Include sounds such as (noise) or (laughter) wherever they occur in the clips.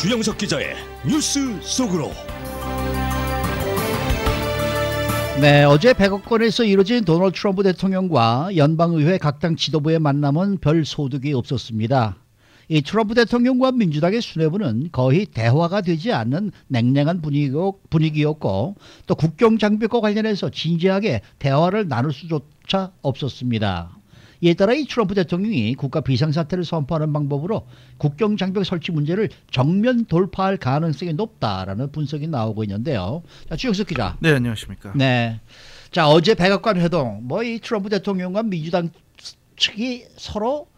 주영석 기자의 뉴스 속으로. 네, 어제 백악관에서 이뤄진 도널드 트럼프 대통령과 연방의회 각 당 지도부의 만남은 별 소득이 없었습니다. 이 트럼프 대통령과 민주당의 수뇌부는 거의 대화가 되지 않는 냉랭한 분위기였고 또 국경 장벽과 관련해서 진지하게 대화를 나눌 수조차 없었습니다. 이에 따라 이 트럼프 대통령이 국가 비상사태를 선포하는 방법으로 국경 장벽 설치 문제를 정면 돌파할 가능성이 높다라는 분석이 나오고 있는데요. 자, 주영석 기자. 네, 안녕하십니까. 네. 자, 어제 백악관 회동 뭐 이 트럼프 대통령과 민주당 측이 서로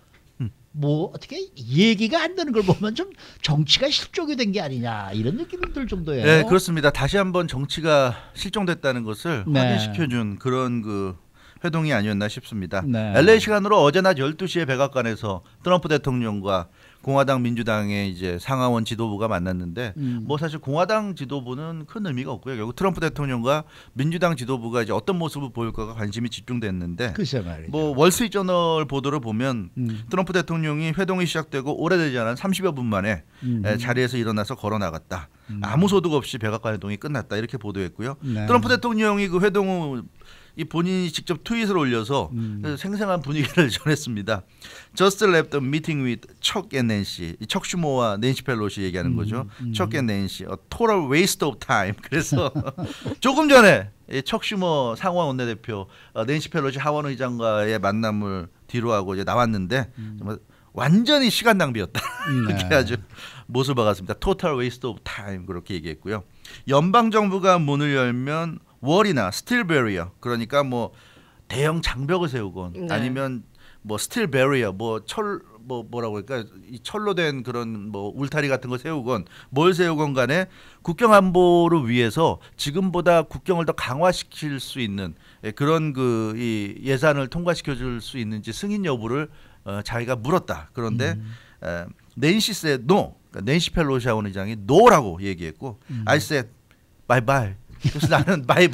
음. 뭐 어떻게 얘기가 안 되는 걸 보면 좀 정치가 실종이 된 게 아니냐 이런 느낌이 들 정도예요. 네, 그렇습니다. 다시 한번 정치가 실종됐다는 것을 네. 확인시켜준 그런 그 회동이 아니었나 싶습니다. 네. LA 시간으로 어제 낮 12시에 백악관에서 트럼프 대통령과 공화당 민주당의 이제 상하원 지도부가 만났는데 음. 뭐 사실 공화당 지도부는 큰 의미가 없고요. 결국 트럼프 대통령과 민주당 지도부가 이제 어떤 모습을 보일까가 관심이 집중됐는데. 뭐 월스트리트저널 보도를 보면 음. 트럼프 대통령이 회동이 시작되고 오래되지 않은 30여 분 만에 음. 에, 자리에서 일어나서 걸어 나갔다. 아무 소득 없이 백악관 회동이 끝났다 이렇게 보도했고요. 네. 트럼프 대통령이 그 회동 후 이 본인이 직접 트윗을 올려서 음. 그 생생한 분위기를 (laughs) 전했습니다. Just left the meeting with Chuck and Nancy. 이척 슈모와 낸시 펠로시 얘기하는 거죠. Chuck and Nancy. A total waste of time. (laughs) 그래서 (laughs) 조금 전에 이척 슈모 상원 원내대표 어, 낸시 펠로시 하원 의장과의 만남을 뒤로하고 이제 나왔는데 정말 완전히 시간 낭비였다. 이렇게 네. 아주 못을 박았습니다. Total waste of time 그렇게 얘기했고요. 연방 정부가 문을 열면 월이나 스틸 베리어 그러니까 뭐 대형 장벽을 세우건 네. 아니면 뭐 스틸 베리어 뭐철뭐 뭐라고 할까 이 철로 된 그런 뭐 울타리 같은 거 세우건 뭘 세우건 간에 국경 안보를 위해서 지금보다 국경을 더 강화시킬 수 있는 예, 그런 그 이 예산을 통과시켜 줄 수 있는지 승인 여부를 어, 자기가 물었다. 그런데 에, 낸시 said no. 그러니까 낸시 펠로시 하원 의장이 no라고 얘기했고 I said bye bye. 그래서 나는 (laughs) bye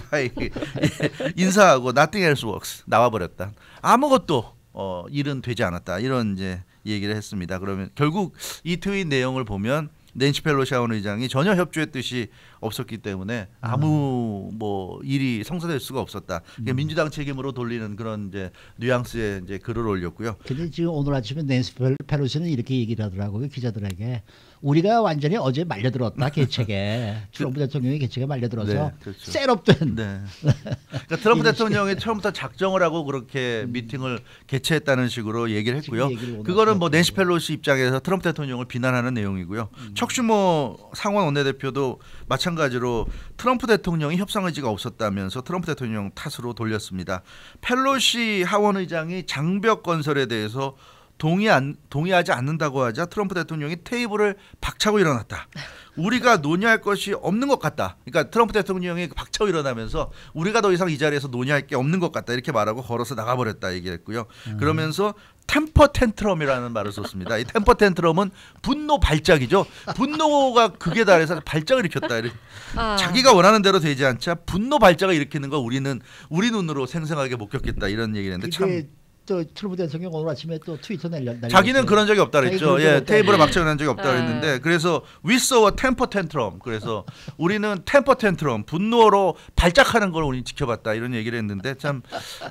인사하고 nothing else works 나와 버렸다. 아무것도 어, 일은 되지 않았다. 이런 이제 얘기를 했습니다. 그러면 결국 이 트윗 내용을 보면 낸시 펠로시 하원 의장이 전혀 협조의 뜻이 없었기 때문에 아무 뭐 일이 성사될 수가 없었다. 그게 민주당 책임으로 돌리는 그런 이제 뉘앙스의 이제 글을 올렸고요. 근데 지금 오늘 아침에 낸시 펠- 펠로시는 이렇게 얘기를 하더라고요 기자들에게 우리가 완전히 어제 말려들었다 개책에 (laughs) 트럼프 대통령이 개책에 말려들어서 네, 그렇죠. 셋업된 네. (laughs) 그러니까 트럼프 대통령이 처음부터 작정을 하고 그렇게 미팅을 개최했다는 식으로 얘기를 했고요. 그거는 뭐 낸시 펠로시 입장에서 트럼프 대통령을 비난하는 내용이고요. 척슈모 상원 원내대표도 마찬가지로 트럼프 대통령이 협상 의지가 없었다면서 트럼프 대통령 탓으로 돌렸습니다. 펠로시 하원 의장이 장벽 건설에 대해서 동의 안, 동의하지 않는다고 하자 트럼프 대통령이 테이블을 박차고 일어났다. (laughs) 우리가 논의할 것이 없는 것 같다. 그러니까 트럼프 대통령이 박차고 일어나면서 우리가 더 이상 이 자리에서 논의할 게 없는 것 같다. 이렇게 말하고 걸어서 나가버렸다 얘기했고요. 그러면서 템퍼 텐트럼이라는 말을 썼습니다. 이 템퍼 텐트럼은 분노 발작이죠. 분노가 극에 달해서 발작을 일으켰다. 이렇게. 아. 자기가 원하는 대로 되지 않자 분노 발작을 일으키는 거 우리는 우리 눈으로 생생하게 목격했다. 이런 얘기를 했는데 참 또 트럼프 대통령 오늘 아침에 또 트위터 날려. 자기는 그런 적이 없다 그랬죠. 예. 테이블에 네. 박차고 난 적이 없다 네. 그랬는데 그래서 a temper tantrum. 그래서 우리는 템퍼 텐트럼 분노로 발작하는 걸 우리 지켜봤다 이런 얘기를 했는데 참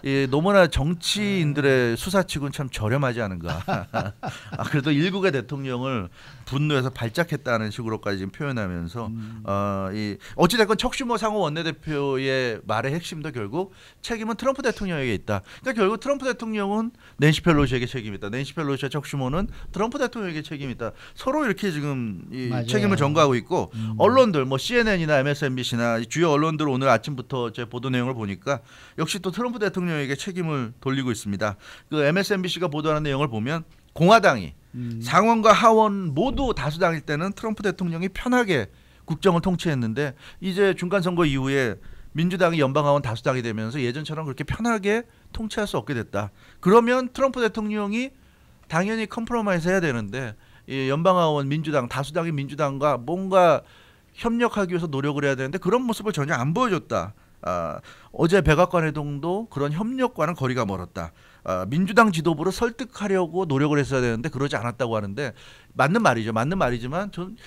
예, 너무나 정치인들의 수사치고는 참 저렴하지 않은가. (laughs) 아, 그래도 일국의 대통령을 분노해서 발작했다는 식으로까지 지금 표현하면서 어, 이 어찌됐건 척슈머 상호 원내대표의 말의 핵심도 결국 책임은 트럼프 대통령에게 있다. 그러니까 결국 트럼프 대통령 은 낸시 펠로시에게 책임이 있다. 낸시 펠로시와 척슈머는 트럼프 대통령에게 책임이 있다. 서로 이렇게 지금 이 맞아요. 책임을 전가하고 있고 언론들 뭐 CNN이나 MSNBC나 주요 언론들 오늘 아침부터 제 보도 내용을 보니까 역시 또 트럼프 대통령에게 책임을 돌리고 있습니다. 그 MSNBC가 보도하는 내용을 보면 공화당이 상원과 하원 모두 다수당일 때는 트럼프 대통령이 편하게 국정을 통치했는데 이제 중간 선거 이후에 민주당이 연방하원 다수당이 되면서 예전처럼 그렇게 편하게 통치할 수 없게 됐다. 그러면 트럼프 대통령이 당연히 컴프로마이즈 해야 되는데 이 연방하원 민주당 다수당의 민주당과 뭔가 협력하기 위해서 노력을 해야 되는데 그런 모습을 전혀 안 보여줬다. 아, 어제 백악관 회동도 그런 협력과는 거리가 멀었다. 아, 민주당 지도부를 설득하려고 노력을 했어야 되는데 그러지 않았다고 하는데 맞는 말이죠. 맞는 말이지만 전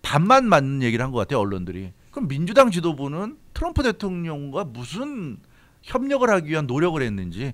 반만 맞는 얘기를 한 것 같아요 언론들이. 그럼 민주당 지도부는 트럼프 대통령과 무슨 협력을 하기 위한 노력을 했는지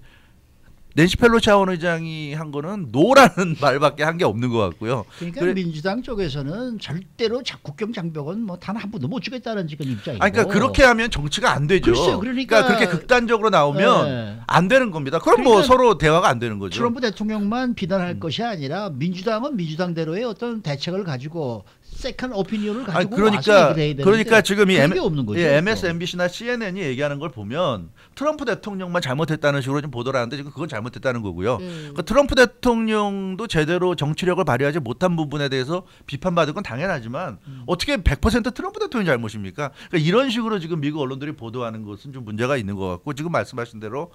낸시 펠로시 하원 의장이 한 거는 노라는 (laughs) 말밖에 한 게 없는 것 같고요. 그러니까 그래- 민주당 쪽에서는 절대로 자- 국경 장벽은 뭐 단 한 번도 못 주겠다는 지금 입장이고. 아니, 그러니까 그렇게 하면 정치가 안 되죠. 글쎄요, 그러니까- 그렇게 극단적으로 나오면 네. 안 되는 겁니다. 그럼 뭐 그러니까 서로 대화가 안 되는 거죠. 트럼프 대통령만 비난할 음. 것이 아니라 민주당은 민주당대로의 어떤 대책을 가지고 세컨 오피니언을 가지고 아니 그러니까 얘기를 해야 되는데 그러니까 지금 이 M, 없는 거죠. 예, MSNBC나 CNN이 얘기하는 걸 보면 트럼프 대통령만 잘못했다는 식으로 좀 보도를 하는데 지금 그건 잘못했다는 거고요. 음. 그러니까 트럼프 대통령도 제대로 정치력을 발휘하지 못한 부분에 대해서 비판받을 건 당연하지만 음. 어떻게 100% 트럼프 대통령 잘못입니까? 그러니까 이런 식으로 지금 미국 언론들이 보도하는 것은 좀 문제가 있는 것 같고 지금 말씀하신 대로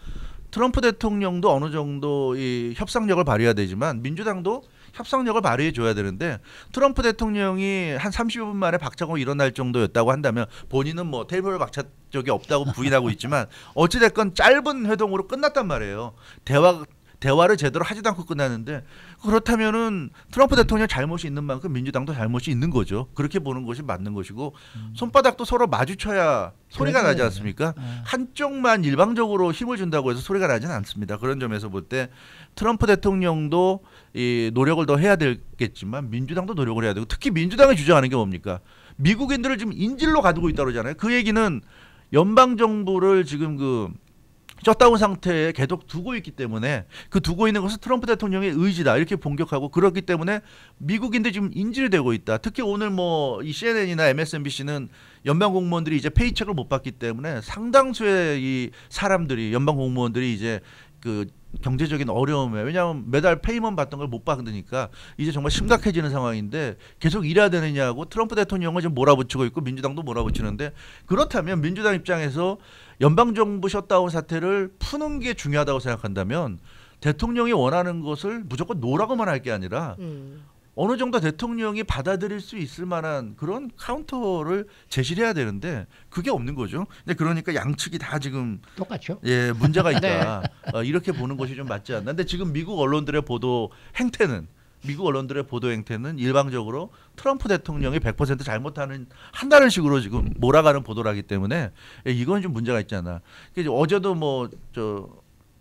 트럼프 대통령도 어느 정도 이 협상력을 발휘해야 되지만 민주당도 협상력을 발휘해 줘야 되는데 트럼프 대통령이 한 30분 만에 박차고 일어날 정도였다고 한다면 본인은 뭐 테이블 박차 적이 없다고 부인하고 있지만 어찌 됐건 짧은 회동으로 끝났단 말이에요. 대화 대화를 제대로 하지도 않고 끝났는데 그렇다면은 트럼프 대통령 잘못이 있는 만큼 민주당도 잘못이 있는 거죠. 그렇게 보는 것이 맞는 것이고 손바닥도 서로 마주쳐야 소리가 그래요. 나지 않습니까? 아. 한쪽만 일방적으로 힘을 준다고 해서 소리가 나지는 않습니다. 그런 점에서 볼 때 트럼프 대통령도 이 노력을 더 해야 되겠지만 민주당도 노력을 해야 되고 특히 민주당이 주장하는 게 뭡니까? 미국인들을 지금 인질로 가두고 있다고 그러잖아요. 그 얘기는 연방 정부를 지금 그 셧다운 상태에 계속 두고 있기 때문에 그 두고 있는 것은 트럼프 대통령의 의지다 이렇게 공격하고 그렇기 때문에 미국인들 지금 인질이 되고 있다. 특히 오늘 뭐 이 CNN이나 MSNBC는 연방 공무원들이 이제 페이첵을 못 받기 때문에 상당수의 이 사람들이 연방 공무원들이 이제 그 경제적인 어려움에 왜냐하면 매달 페이먼 받던 걸 못 받으니까 이제 정말 심각해지는 상황인데 계속 일해야 되느냐고 트럼프 대통령은 지금 몰아붙이고 있고 민주당도 몰아붙이는데 그렇다면 민주당 입장에서 연방 정부 셧다운 사태를 푸는 게 중요하다고 생각한다면 대통령이 원하는 것을 무조건 노라고만 할 게 아니라 음. 어느 정도 대통령이 받아들일 수 있을 만한 그런 카운터를 제시를 해야 되는데 그게 없는 거죠. 근데 그러니까 양측이 다 지금 똑같죠. 예 문제가 있다 (laughs) 네. 어, 이렇게 보는 것이 좀 맞지 않나. 근데 지금 미국 언론들의 보도 행태는 미국 언론들의 보도 행태는 일방적으로 트럼프 대통령이 100% 잘못하는 한다는 식으로 지금 몰아가는 보도라기 때문에 예, 이건 좀 문제가 있지 않나. 그래서 어제도 뭐저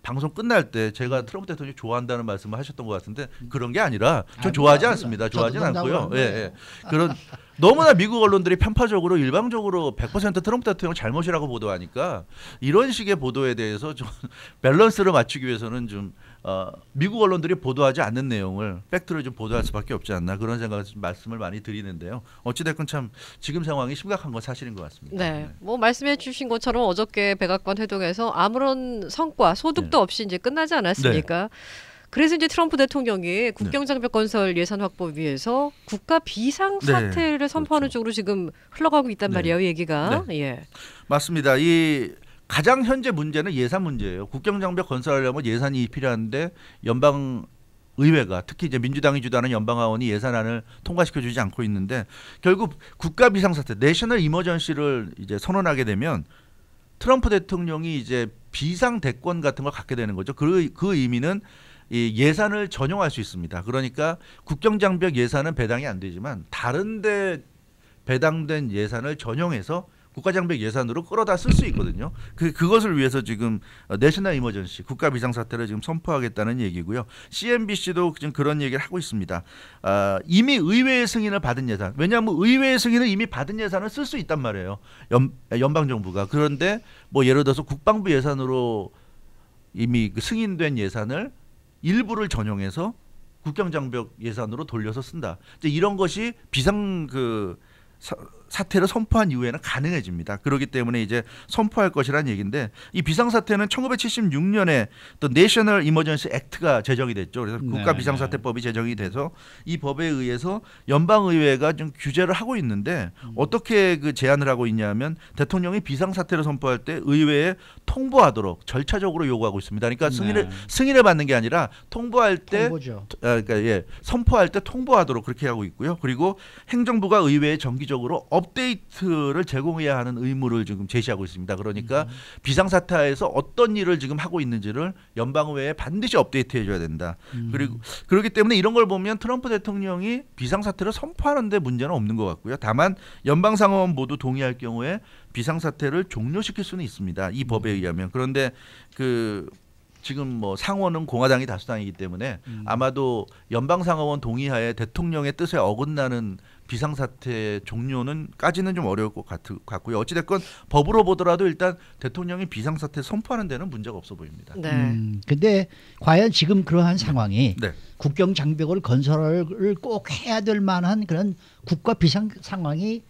방송 끝날 때 제가 트럼프 대통령이 좋아한다는 말씀을 하셨던 것 같은데 그런 게 아니라 전 아닙니다, 좋아하지 아닙니다. 않습니다. 농담으로 않고요. 한 예. 예. 그런 너무나 미국 언론들이 편파적으로 일방적으로 100% 트럼프 대통령 잘못이라고 보도하니까 이런 식의 보도에 대해서 좀 (laughs) 밸런스를 맞추기 위해서는 좀 어, 미국 언론들이 보도하지 않는 내용을 팩트를 좀 보도할 수밖에 없지 않나 그런 생각을 좀 말씀을 많이 드리는데요. 어찌 됐건 참 지금 상황이 심각한 건 사실인 것 같습니다. 네. 뭐 말씀해 주신 것처럼 어저께 백악관 회동에서 아무런 성과, 소득도 없이 이제 끝나지 않았습니까? 그래서 이제 트럼프 대통령이 국경 장벽 건설 예산 확보 위해서 국가 비상 네, 사태를 선포하는 그렇죠. 쪽으로 지금 흘러가고 있단 네. 말이에요, 얘기가. 예. 맞습니다. 이 가장 현재 문제는 예산 문제예요. 국경 장벽 건설하려면 예산이 필요한데 연방 의회가 특히 이제 민주당이 주도하는 연방하원이 예산안을 통과시켜 주지 않고 있는데 결국 국가 비상사태 내셔널 이머전시를 이제 선언하게 되면 트럼프 대통령이 이제 비상 대권 같은 걸 갖게 되는 거죠. 그, 그 의미는 이 예산을 전용할 수 있습니다. 그러니까 국경 장벽 예산은 배당이 안 되지만 다른데 배당된 예산을 전용해서 국가장벽 예산으로 끌어다 쓸 수 있거든요. 그 그것을 위해서 지금 어, 내셔널 이머전시 국가 비상 사태를 지금 선포하겠다는 얘기고요. CNBC도 지금 그런 얘기를 하고 있습니다. 아, 이미 의회의 승인을 받은 예산. 왜냐하면 의회의 승인을 이미 받은 예산을 쓸 수 있단 말이에요. 연, 연방 정부가 그런데 뭐 예를 들어서 국방부 예산으로 이미 그 승인된 예산을 일부를 전용해서 국경 장벽 예산으로 돌려서 쓴다. 이제 이런 것이 비상 그 사, 사태를 선포한 이후에는 가능해집니다. 그렇기 때문에 이제 선포할 것이라는 얘기인데 이 비상 사태는 1976년에 또 내셔널 이머전시 액트가 제정이 됐죠. 그래서 국가 네, 비상사태법이 제정이 돼서 이 법에 의해서 연방 의회가 좀 규제를 하고 있는데 어떻게 그 제안을 하고 있냐면 대통령이 비상 사태를 선포할 때 의회에 통보하도록 절차적으로 요구하고 있습니다. 그러니까 승인을 네. 승인을 받는 게 아니라 통보할 때 통보죠. 아, 그러니까 예, 선포할 때 통보하도록 그렇게 하고 있고요. 그리고 행정부가 의회에 정기적으로 업 데이트를 제공해야 하는 의무를 지금 제시하고 있습니다. 그러니까 비상사태에서 어떤 일을 지금 하고 있는지를 연방의회에 반드시 업데이트해 줘야 된다. 그리고 그렇기 때문에 이런 걸 보면 트럼프 대통령이 비상사태를 선포하는데 문제는 없는 것 같고요. 다만 연방상원 모두 동의할 경우에 비상사태를 종료시킬 수는 있습니다. 이 법에 의하면 그런데 그 지금 뭐 상원은 공화당이 다수당이기 때문에 아마도 연방 상원 동의하에 대통령의 뜻에 어긋나는 비상사태 종료는 까지는 좀 어려울 것 같, 같고요. 어찌됐건 법으로 보더라도 일단 대통령이 비상사태 선포하는 데는 문제가 없어 보입니다. 네. 음, 근데 과연 지금 그러한 상황이 네. 국경 장벽을 건설을 꼭 해야 될 만한 그런 국가 비상 상황이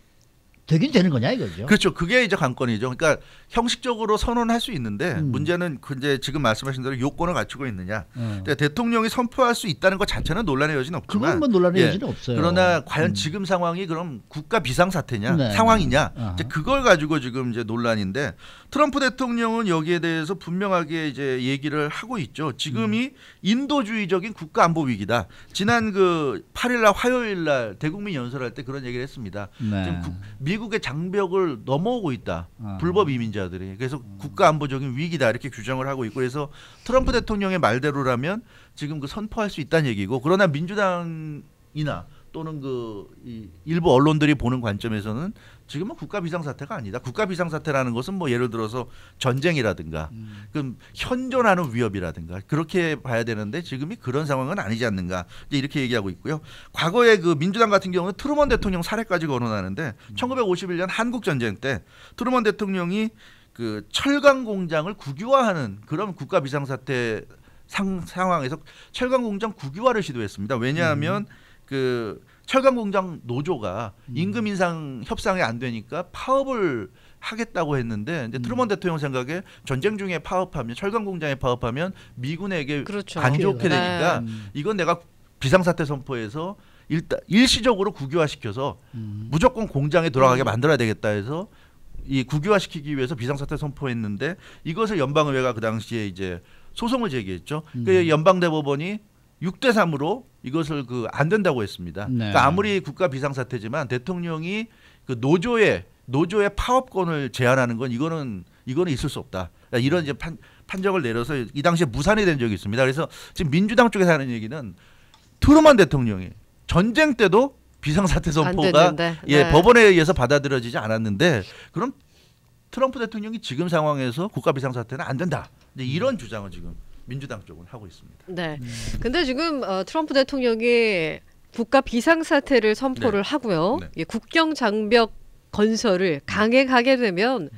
되긴 되는 거냐 이거죠. 그렇죠. 그게 이제 관건이죠. 그러니까 형식적으로 선언할 수 있는데 음. 문제는 그 이제 지금 말씀하신 대로 요건을 갖추고 있느냐. 어. 근데 대통령이 선포할 수 있다는 것 자체는 논란의 여지는 없지만 그건 뭐 논란의 예. 여지는 없어요. 그러나 과연 음. 지금 상황이 그럼 국가 비상 사태냐 네. 상황이냐 아하. 이제 그걸 가지고 지금 이제 논란인데 트럼프 대통령은 여기에 대해서 분명하게 이제 얘기를 하고 있죠. 지금이 음. 인도주의적인 국가 안보 위기다. 지난 그 8일 날 화요일 날 대국민 연설할 때 그런 얘기를 했습니다. 네. 지금 국- 미 국의 장벽을 넘어오고 있다. 아. 불법 이민자들이. 그래서 국가 안보적인 위기다 이렇게 규정을 하고 있고 그래서 트럼프 대통령의 말대로라면 지금 그 선포할 수 있다는 얘기고 그러나 민주당이나 또는 그이 일부 언론들이 보는 관점에서는 지금은 국가 비상사태가 아니다. 국가 비상사태라는 것은 뭐 예를 들어서 전쟁이라든가 그럼 현존하는 위협이라든가 그렇게 봐야 되는데 지금이 그런 상황은 아니지 않는가 이제 이렇게 얘기하고 있고요. 과거에 그 민주당 같은 경우는 트루먼 대통령 사례까지 거론하는데 1951년 한국 전쟁 때 트루먼 대통령이 그 철강 공장을 국유화하는 그런 국가 비상사태 상, 상황에서 철강 공장 국유화를 시도했습니다. 왜냐하면 그 철강 공장 노조가 임금 인상 협상이 안 되니까 파업을 하겠다고 했는데 이제 트루먼 대통령 생각에 전쟁 중에 파업하면 철강 공장에 파업하면 미군에게 그렇죠. 안 좋게 네. 되니까 음. 이건 내가 비상사태 선포해서 일단 일시적으로 국유화시켜서 음. 무조건 공장에 돌아가게 만들어야 되겠다 해서 이 국유화시키기 위해서 비상사태 선포했는데 이것을 연방의회가 그 당시에 이제 소송을 제기했죠. 음. 그 연방대법원이 6대 3으로 이것을 그 안 된다고 했습니다. 네. 그러니까 아무리 국가 비상사태지만 대통령이 그 노조의 노조의 파업권을 제한하는 건 이거는 이거는 있을 수 없다. 그러니까 이런 이제 판, 판정을 내려서 이 당시에 무산이 된 적이 있습니다. 그래서 지금 민주당 쪽에서 하는 얘기는 트루먼 대통령이 전쟁 때도 비상사태 안 선포가. 예 네. 법원에 의해서 받아들여지지 않았는데 그럼 트럼프 대통령이 지금 상황에서 국가 비상사태는 안 된다. 이제 이런 주장을 지금 민주당 쪽은 하고 있습니다. 네. 근데 지금 어, 트럼프 대통령이 국가 비상사태를 선포를 하고요. 네. 예, 국경 장벽 건설을 강행하게 되면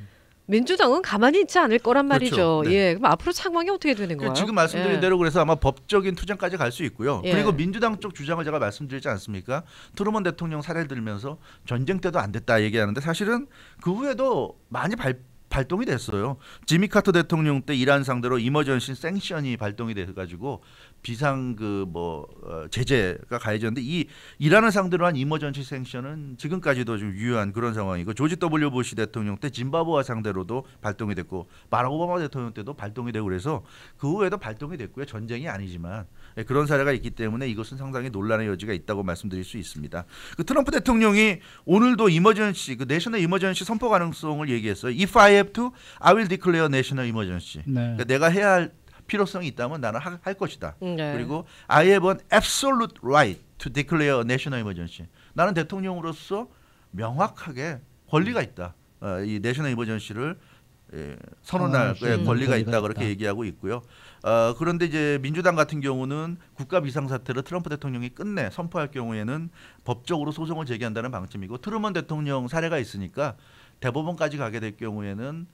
민주당은 가만히 있지 않을 거란 말이죠. 그렇죠. 네. 예. 그럼 앞으로 상황이 어떻게 되는 거예요? 지금 말씀드린 예. 대로 그래서 아마 법적인 투쟁까지 갈 수 있고요. 예. 그리고 민주당 쪽 주장을 제가 말씀드리지 않습니까? 트루먼 대통령 사례를 들면서 전쟁 때도 안 됐다 얘기하는데 사실은 그 후에도 많이 발 발동이 됐어요. 지미 카터 대통령 때 이란 상대로 이머전시 생션이 발동이 돼 가지고 비상 그뭐 제재가 가해졌는데 이 이란을 상대로 한 이머전시 생션은 지금까지도 좀 유효한 그런 상황이고 조지 W 부시 대통령 때 짐바브웨 상대로도 발동이 됐고 바락 오바마 대통령 때도 발동이 되고 그래서 그 후에도 발동이 됐고요. 전쟁이 아니지만 예, 그런 사례가 있기 때문에 이것은 상당히 논란의 여지가 있다고 말씀드릴 수 있습니다. 그 트럼프 대통령이 오늘도 이머전시 그 내셔널 이머전시 선포 가능성을 얘기했어요. If I have to, I will declare national emergency. 네. 그러니까 내가 해야 할 필요성이 있다면 나는 하- 할 것이다. 네. 그리고 I have an absolute right to declare a national emergency. 나는 대통령으로서 명확하게 권리가 있다. 어, 이 내셔널 이머전시를 예, 선언할 아, 권리가 권리가 있다 그렇게 있다. 얘기하고 있고요. 어, 그런데 이제 민주당 같은 경우는 국가 비상사태를 트럼프 대통령이 끝내 선포할 경우에는 법적으로 소송을 제기한다는 방침이고 트루먼 대통령 사례가 있으니까 대법원까지 가게 될 경우에는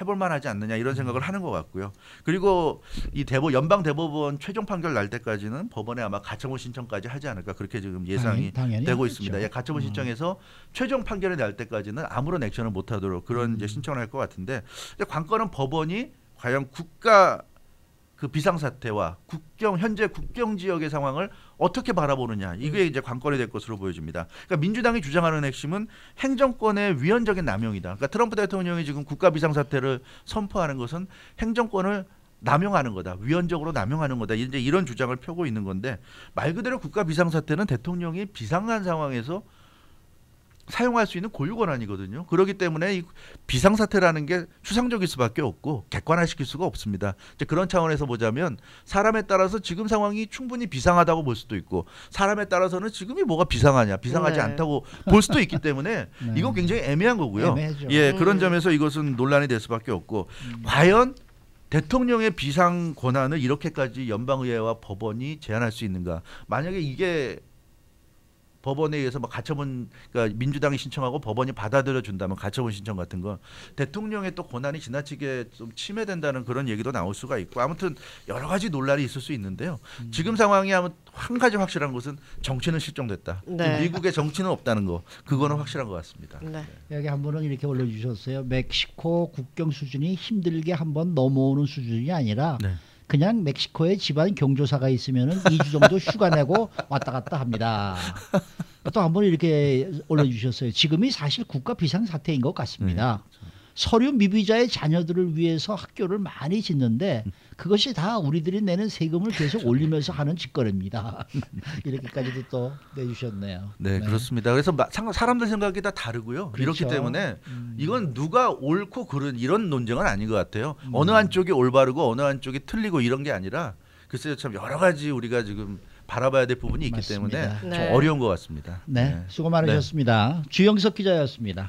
해볼 만하지 않느냐 이런 생각을 하는 것 같고요. 그리고 이 대법 연방 대법원 최종 판결 날 때까지는 법원에 아마 가처분 신청까지 하지 않을까 그렇게 지금 예상이 당연히, 당연히 되고 하겠죠. 있습니다. 예, 가처분 음. 신청해서 최종 판결이 날 때까지는 아무런 액션을 못 하도록 그런 음. 이제 신청을 할 것 같은데 관건은 법원이 과연 국가 그 비상사태와 국경 현재 국경 지역의 상황을 어떻게 바라보느냐 이게 이제 관건이 될 것으로 보여집니다. 그러니까 민주당이 주장하는 핵심은 행정권의 위헌적인 남용이다. 그러니까 트럼프 대통령이 지금 국가 비상사태를 선포하는 것은 행정권을 남용하는 거다. 위헌적으로 남용하는 거다. 이제 이런 주장을 펴고 있는 건데 말 그대로 국가 비상사태는 대통령이 비상한 상황에서 사용할 수 있는 고유 권한이거든요. 그렇기 때문에 이 비상사태라는 게 추상적일 수밖에 없고 객관화시킬 수가 없습니다. 이제 그런 차원에서 보자면 사람에 따라서 지금 상황이 충분히 비상하다고 볼 수도 있고 사람에 따라서는 지금이 뭐가 비상하냐, 비상하지 네. 않다고 볼 수도 있기 때문에 (laughs) 네. 이건 굉장히 애매한 거고요. 애매하죠. 예, 음. 그런 점에서 이것은 논란이 될 수밖에 없고 과연 대통령의 비상 권한을 이렇게까지 연방의회와 법원이 제한할 수 있는가? 만약에 이게 법원에 의해서 막 가처분 그러니까 민주당이 신청하고 법원이 받아들여 준다면 가처분 신청 같은 거 대통령의 또 권한이 지나치게 좀 침해된다는 그런 얘기도 나올 수가 있고 아무튼 여러 가지 논란이 있을 수 있는데요. 지금 상황이 아무 한 가지 확실한 것은 정치는 실종됐다. 네. 미국의 정치는 없다는 거 그거는 확실한 것 같습니다. 네. 여기 한 분은 이렇게 올려주셨어요. 멕시코 국경 수준이 힘들게 한번 넘어오는 수준이 아니라 네. 그냥 멕시코에 집안 경조사가 있으면은 2주 정도 휴가 내고 왔다 갔다 합니다. 또한분 이렇게 올려주셨어요. 지금이 사실 국가 비상 사태인 것 같습니다. 서류 미비자의 자녀들을 위해서 학교를 많이 짓는데 그것이 다 우리들이 내는 세금을 계속 올리면서 하는 짓거리입니다. (laughs) 이렇게까지도 또 내주셨네요. 네, 그렇습니다. 그래서 마- 사람들 생각이 다 다르고요. 그렇죠. 이렇기 때문에 음. 이건 누가 옳고 그른 이런 논쟁은 아닌 것 같아요. 어느 한쪽이 올바르고 어느 한쪽이 틀리고 이런 게 아니라 글쎄요 참 여러 가지 우리가 지금 바라봐야 될 부분이 있기 맞습니다. 때문에 네. 좀 어려운 것 같습니다. 네, 수고 많으셨습니다. 주영석 기자였습니다.